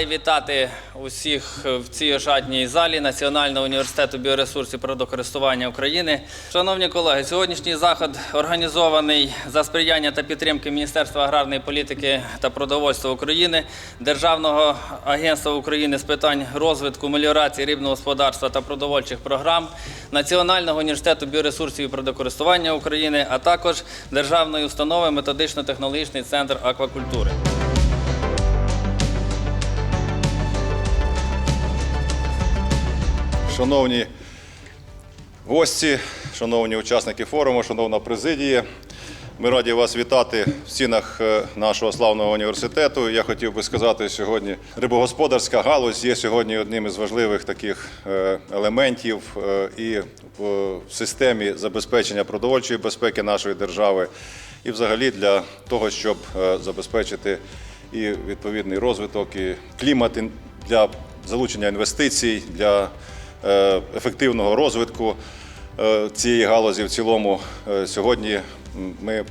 Радий вітати усіх в цій ожадній залі Національного університету біоресурсів природокористування України. Шановні колеги, сьогоднішній заход організований за сприяння та підтримки Міністерства аграрної політики та продовольства України, Державного агентства України з питань розвитку, меліорації рибного господарства та продовольчих програм, Національного університету біоресурсів і природокористування України, а також Державної установи методично-технологічний центр аквакультури. Шановні гості, шановні учасники форуму, шановна президія, ми раді вас вітати в стінах е, нашого славного університету. Я хотів би сказати сьогодні, рибогосподарська галузь є сьогодні одним із важливих таких е, елементів е, і в системі забезпечення продовольчої безпеки нашої держави, і взагалі для того, щоб забезпечити і відповідний розвиток, і клімат для залучення інвестицій, для ефективного розвитку е, цієї галузі в цілому. Е, Сьогодні ми е,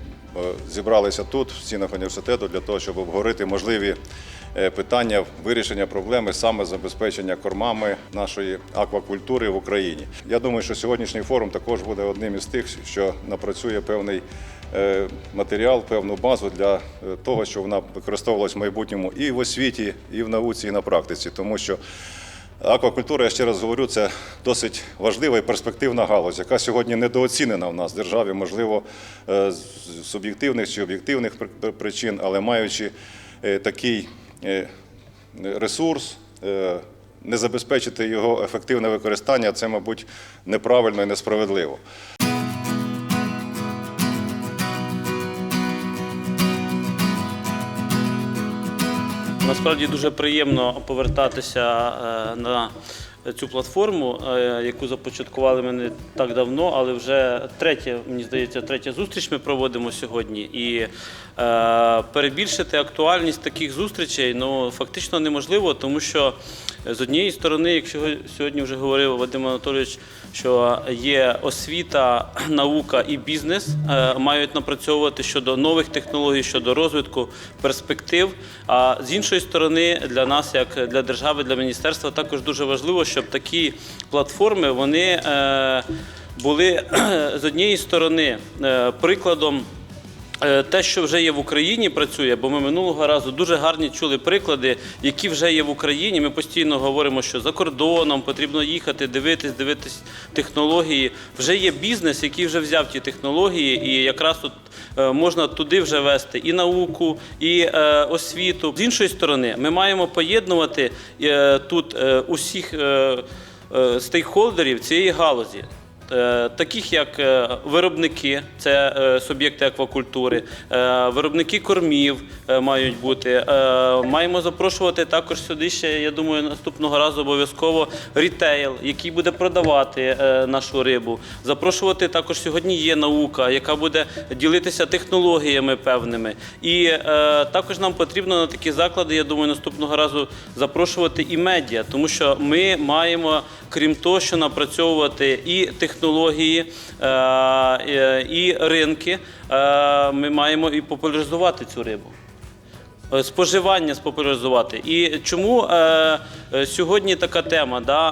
зібралися тут, в стінах університету, для того, щоб обговорити можливі е, питання вирішення проблеми саме забезпечення кормами нашої аквакультури в Україні. Я думаю, що сьогоднішній форум також буде одним із тих, що напрацює певний е, матеріал, певну базу для е, того, щоб вона використовувалась в майбутньому і в освіті, і в науці, і на практиці, тому що Аквакультура, я ще раз говорю, це досить важлива і перспективна галузь, яка сьогодні недооцінена в нас в державі, можливо, е, з суб'єктивних чи об'єктивних причин, але маючи е, такий е, ресурс, не забезпечити його ефективне використання, це, мабуть, неправильно і несправедливо. Насправді дуже приємно повертатися е, на цю платформу, е, яку започаткували ми не так давно, але вже третя, мені здається, третя зустріч ми проводимо сьогодні. І е, перебільшити актуальність таких зустрічей ну, фактично неможливо, тому що з однієї сторони, якщо сьогодні вже говорив Вадим Анатолійович, що є освіта, наука і бізнес е, мають напрацьовувати щодо нових технологій, щодо розвитку перспектив. А з іншої сторони, для нас, як для держави, для міністерства, також дуже важливо, щоб такі платформи вони е, були з однієї сторони е, прикладом. Е, Те, що вже є в Україні, працює, бо ми минулого разу дуже гарні чули приклади, які вже є в Україні. Ми постійно говоримо, що за кордоном потрібно їхати, дивитись, дивитись технології. Вже є бізнес, який вже взяв ті технології, і якраз от е, можна туди вже вести і науку, і е, освіту. З іншої сторони, ми маємо поєднувати тут усіх стейкхолдерів цієї галузі. Е, Таких як е, виробники, це е, суб'єкти аквакультури, виробники кормів мають бути. Маємо запрошувати також сюди ще, я думаю, наступного разу обов'язково рітейл, який буде продавати нашу рибу. Запрошувати також сьогодні є наука, яка буде ділитися технологіями певними. І також нам потрібно на такі заклади, я думаю, наступного разу запрошувати і медіа, тому що ми маємо, крім того, що напрацьовувати і технології, е, і ринки, е, ми маємо і популяризувати цю рибу. Е, Споживання спопуляризувати. І чому сьогодні така тема? Да?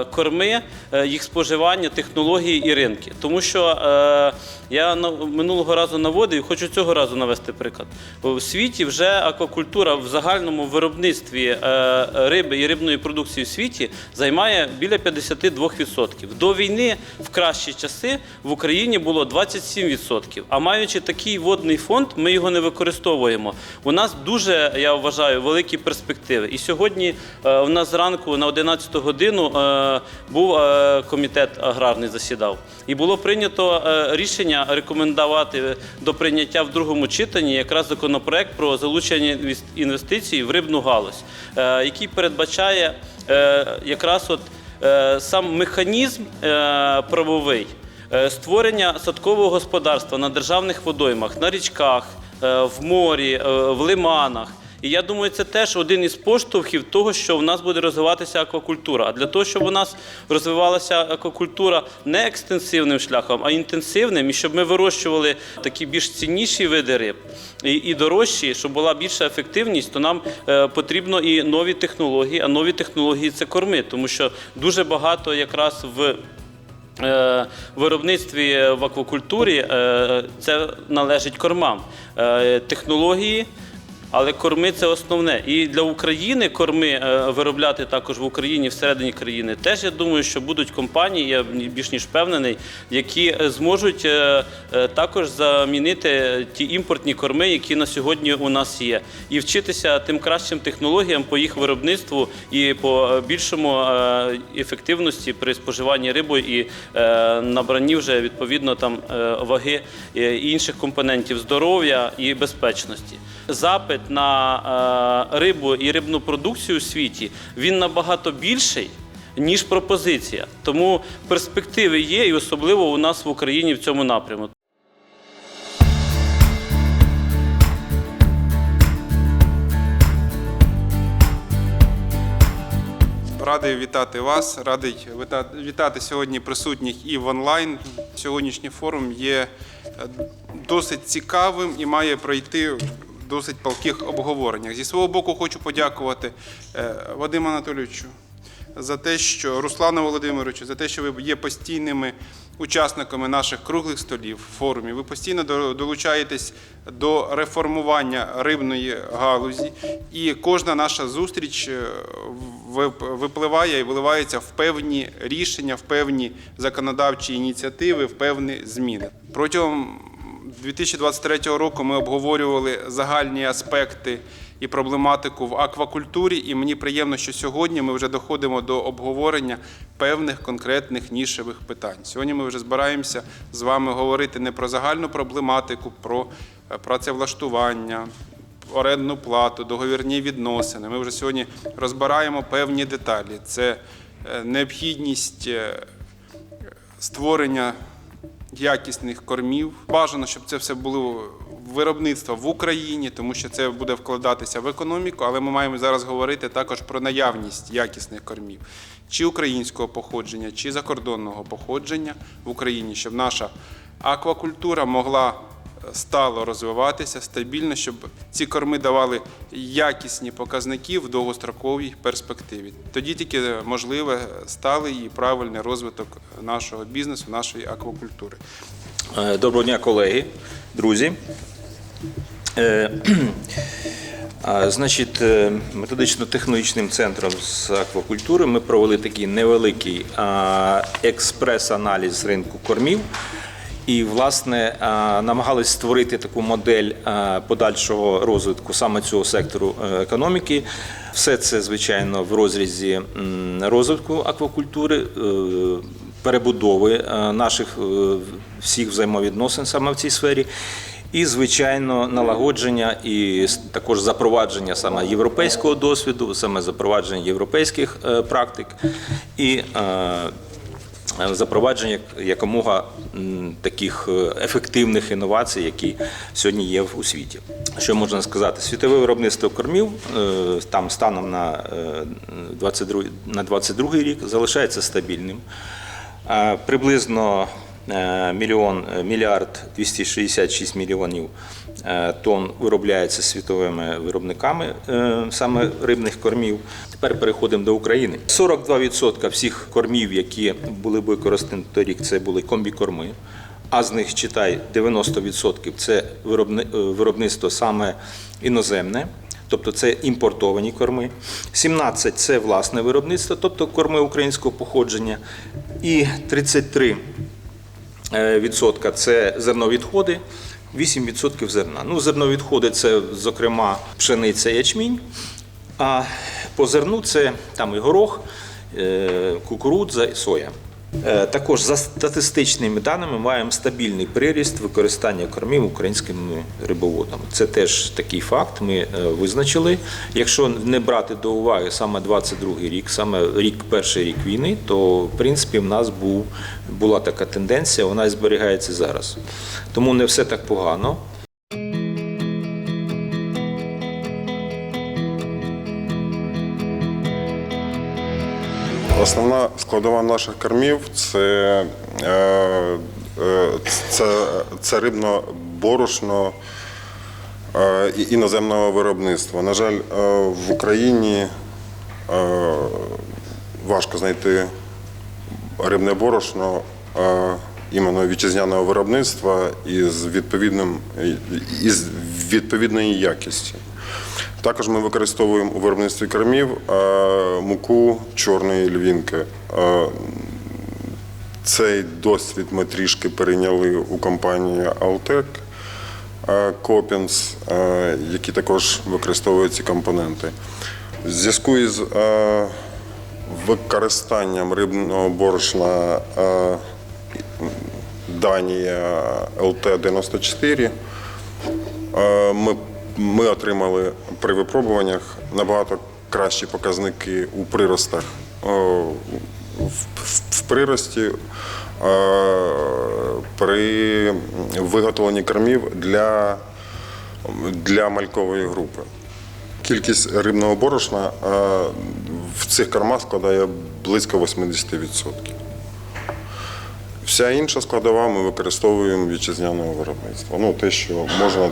Е, корми, е, їх споживання, технології і ринки. Тому що е, я на- минулого разу наводив, хочу цього разу навести приклад. У світі вже аквакультура в загальному виробництві е, риби і рибної продукції в світі займає біля 52%. До війни в кращі часи в Україні було 27%. А маючи такий водний фонд, ми його не використовуємо. У нас дуже, я вважаю, великі перспективи. І сьогодні е, у нас зранку на 11 годину е, був е, комітет аграрний засідав. І було прийнято е, рішення рекомендувати до прийняття в другому читанні якраз законопроект про залучення інвестицій в рибну галузь, е, який передбачає е, якраз от е, сам механізм е, правовий е, створення садкового господарства на державних водоймах, на річках, е, в морі, е, в лиманах. І я думаю, це теж один із поштовхів того, що в нас буде розвиватися аквакультура. А для того, щоб у нас розвивалася аквакультура не екстенсивним шляхом, а інтенсивним, і щоб ми вирощували такі більш цінніші види риб і, і дорожчі, щоб була більша ефективність, то нам е, потрібно і нові технології. А нові технології це корми, тому що дуже багато якраз в Е, виробництві е, в аквакультурі це належить кормам. Технології, але корми це основне. І для України корми е, виробляти також в Україні, всередині країни. Теж я думаю, що будуть компанії, я більш ніж впевнений, які е, зможуть е, також замінити ті імпортні корми, які на сьогодні у нас є, і вчитися тим кращим технологіям по їх виробництву і по більшому ефективності при споживанні риби і набранні вже відповідно там ваги інших компонентів здоров'я і безпечності. Запит на е, рибу і рибну продукцію у світі він набагато більший. Ніж пропозиція, тому перспективи є, і особливо у нас в Україні в цьому напрямку. Радий вітати вас, радий віта- вітати сьогодні присутніх і в онлайн. Сьогоднішній форум є е, досить цікавим і має пройти досить палких обговореннях. Зі свого боку хочу подякувати е, Вадиму Анатолійовичу за те, що Руслану Володимировичу, за те, що ви є постійними учасниками наших круглих столів, форумів. Ви постійно долучаєтесь до реформування рибної галузі, і кожна наша зустріч е, випливає і виливається в певні рішення, в певні законодавчі ініціативи, в певні зміни. Протягом 2023 року ми обговорювали загальні аспекти і проблематику в аквакультурі, і мені приємно, що сьогодні ми вже доходимо до обговорення певних конкретних нішевих питань. Сьогодні ми вже збираємося з вами говорити не про загальну проблематику, про е, працевлаштування, орендну плату, договірні відносини. Ми вже сьогодні розбираємо певні деталі. Це е, необхідність е, створення якісних кормів. Бажано, щоб це все було виробництво в Україні, тому що це буде вкладатися в економіку, але ми маємо зараз говорити також про наявність якісних кормів, чи українського походження, чи закордонного походження в Україні, щоб наша аквакультура могла стало розвиватися стабільно, щоб ці корми давали якісні показники в довгостроковій перспективі. Тоді тільки можливе сталий і правильний розвиток нашого бізнесу, нашої аквакультури. Е, Доброго дня, колеги, друзі. Е, Значить, е, методично-технологічним центром з аквакультури ми провели такий невеликий експрес-аналіз ринку кормів. І, власне, намагались створити таку модель подальшого розвитку саме цього сектору е, економіки. Все це, звичайно, в розрізі розвитку аквакультури, е, перебудови е, наших е, всіх взаємовідносин саме в цій сфері. І, звичайно, налагодження і також запровадження саме європейського досвіду, саме запровадження європейських е, практик і е, запровадження якомога таких е, ефективних інновацій, які сьогодні є у світі. Що можна сказати? Світове виробництво кормів е, там станом на е, 22, на 22 рік залишається стабільним. Е, Приблизно е, мільйон мільярд 266 мільйонів тонн виробляється світовими виробниками е, саме рибних кормів. Тепер переходимо до України. 42% всіх кормів, які були використані торік, це були комбікорми. А з них читай 90% це виробництво саме іноземне. Тобто це імпортовані корми, 17 це власне виробництво, тобто корми українського походження, і 33 е, відсотка це зерновідходи, 8% зерна. Ну, зерновідходи це, зокрема, пшениця ячмінь, а по зерну це там і горох, е, кукурудза і соя. Е, Також за статистичними даними маємо стабільний приріст використання кормів українськими рибоводами. Це теж такий факт. Ми е, визначили. Якщо не брати до уваги саме 22 рік, саме рік перший рік війни, то в принципі в нас був була така тенденція, вона і зберігається зараз. Тому не все так погано. Основна складова наших кормів це, е, е, це, це рибно-борошно е, і- іноземного виробництва. На жаль, е, в Україні е, важко знайти рибне борошно е, іменно вітчизняного виробництва із відповідним із відповідної якісті. Також ми використовуємо у виробництві кормів е, муку чорної львінки. Е, Цей досвід ми трішки перейняли у компанії е, Copins, е, які також використовують ці компоненти. В зв'язку із використанням рибного борошна Данія ЛТ-94 Е, Ми, ми отримали при випробуваннях набагато кращі показники у приростах. В, прирості е, при виготовленні кормів для, для малькової групи. Кількість рибного борошна е, в цих кормах складає близько 80%. Вся інша складова ми використовуємо вітчизняного виробництва. Ну, те, що можна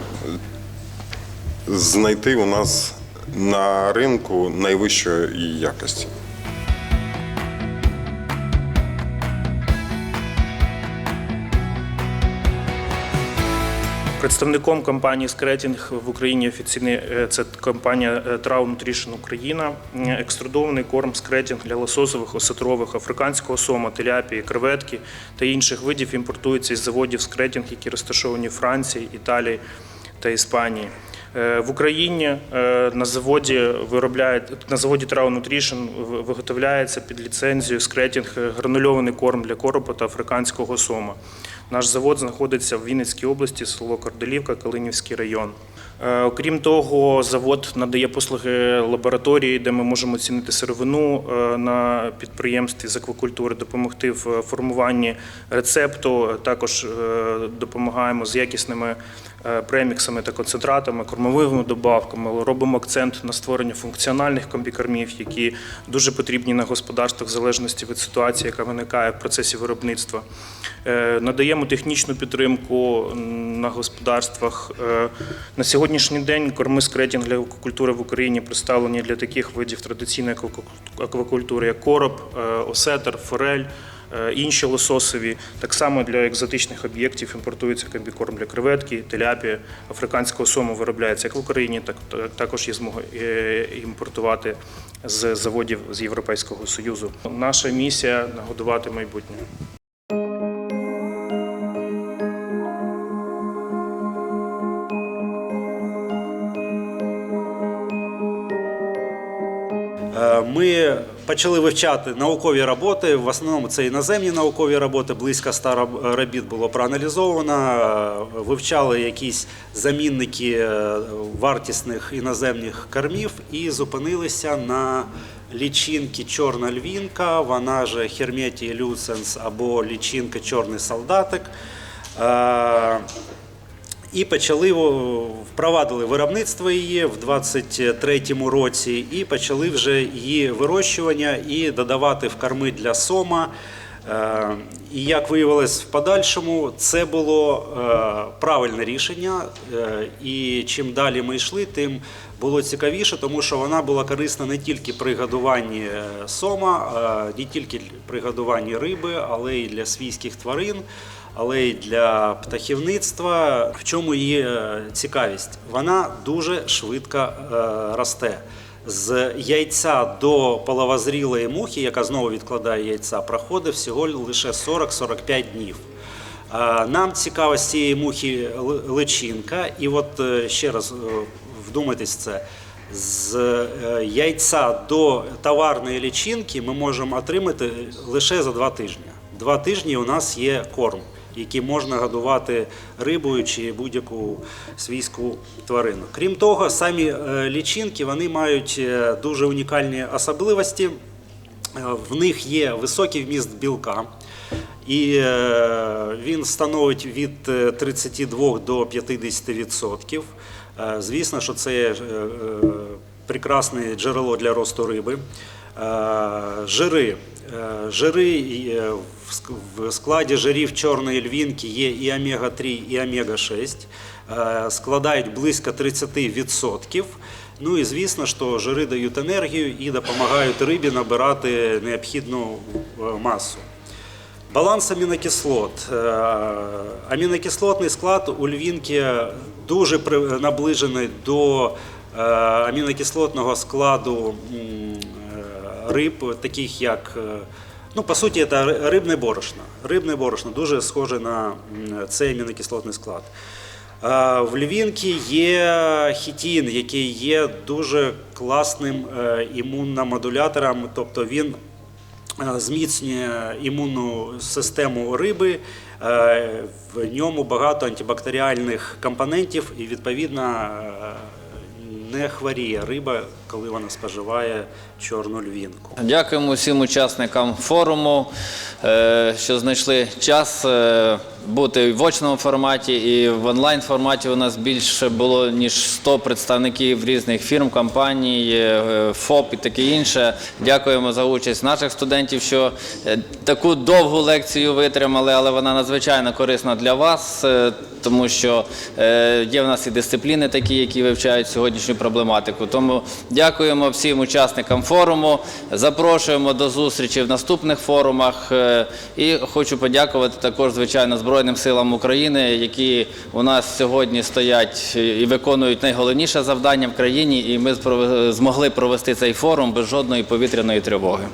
знайти у нас на ринку найвищої якості. Представником компанії Скретінг в Україні офіційний е, це компанія е, Trau Nutrition Україна. Е, Екструдований корм Скретінг для лососових, осетрових, африканського сома, теляпії, креветки та інших видів імпортується із заводів Скретінг, які розташовані в Франції, Італії та Іспанії. Е, В Україні е, на заводі виробляють на заводі Trau Nutrition виготовляється під ліцензію Скретінг е, гранульований корм для коропа та африканського сома. Наш завод знаходиться в Вінницькій області, село Корделівка, Калинівський район. Е, Окрім того, завод надає послуги лабораторії, де ми можемо оцінити сировину е, на підприємстві з аквакультури, допомогти в формуванні рецепту. Також е, допомагаємо з якісними е, преміксами та концентратами, кормовими добавками. Робимо акцент на створення функціональних комбікормів, які дуже потрібні на господарствах в залежності від ситуації, яка виникає в процесі виробництва. Е, Надаємо технічну підтримку на господарствах. Е, На сьогоднішній день корми скретінг для аквакультури в Україні представлені для таких видів традиційної аквакультури, як короб, е, осетр, форель. е, Інші лососові так само для екзотичних об'єктів імпортується комбікорм для креветки, теляпі, африканського сому виробляється як в Україні, так також є змога імпортувати з заводів з Європейського союзу. Наша місія нагодувати майбутнє. Ми почали вивчати наукові роботи. В основному це іноземні наукові роботи. Близько ста роб- робіт було проаналізовано. Е, Вивчали якісь замінники е, вартісних іноземних кормів і зупинилися на лічинки Чорна львінка, вона же Херметі люценс або лічинка Чорний солдатик. І почали впровадили виробництво її в 23-му році, і почали вже її вирощування і додавати в корми для сома. Е, І як виявилось в подальшому, це було е, правильне рішення. Е, І чим далі ми йшли, тим було цікавіше, тому що вона була корисна не тільки при годуванні сома, не тільки при годуванні риби, але й для свійських тварин але й для птахівництва. В чому її е, цікавість? Вона дуже швидко е, росте. З яйця до половозрілої мухи, яка знову відкладає яйця, проходить всього лише 40-45 днів. Е, Нам цікава з цієї мухи личинка, і от ще раз вдумайтесь це. З яйця до товарної лічинки ми можемо отримати лише за два тижні. Два тижні у нас є корм, який можна годувати рибою чи будь-яку свійську тварину. Крім того, самі е, лічинки вони мають е, дуже унікальні особливості. Е, В них є високий вміст білка, і він становить від е, 32 до 50%. Е, Звісно, що це прекрасне джерело для росту риби. Жири. Е, Жири е, в складі жирів чорної львінки є і омега-3, і омега-6, е, складають близько 30%. Ну і звісно, що жири дають енергію і допомагають рибі набирати необхідну масу. Баланс амінокислот. Амінокислотний склад у львінки дуже наближений до амінокислотного складу риб, таких як, е, ну, по суті, це ри- рибне борошно. Рибне борошно дуже схоже на цей амінокислотний склад. Е, В львінки є хітін, який є дуже класним е, імуномодулятором, тобто він зміцнює імунну систему риби. В ньому багато антибактеріальних компонентів і відповідно не хворіє риба, коли вона споживає чорну львінку. Дякуємо всім учасникам форуму, е, що знайшли час е, бути в очному форматі і в онлайн форматі. У нас більше було ніж 100 представників різних фірм, компаній, е, ФОП і таке інше. Дякуємо за участь наших студентів, що таку довгу лекцію витримали, але вона надзвичайно корисна для вас, тому що є в нас і дисципліни такі, які вивчають сьогоднішню проблематику. Тому дякуємо всім учасникам форуму. Запрошуємо до зустрічі в наступних форумах. Е, І хочу подякувати також, звичайно, Збройним силам України, які у нас сьогодні стоять і виконують найголовніше завдання в країні. І ми змогли провести цей форум без жодної повітряної тривоги.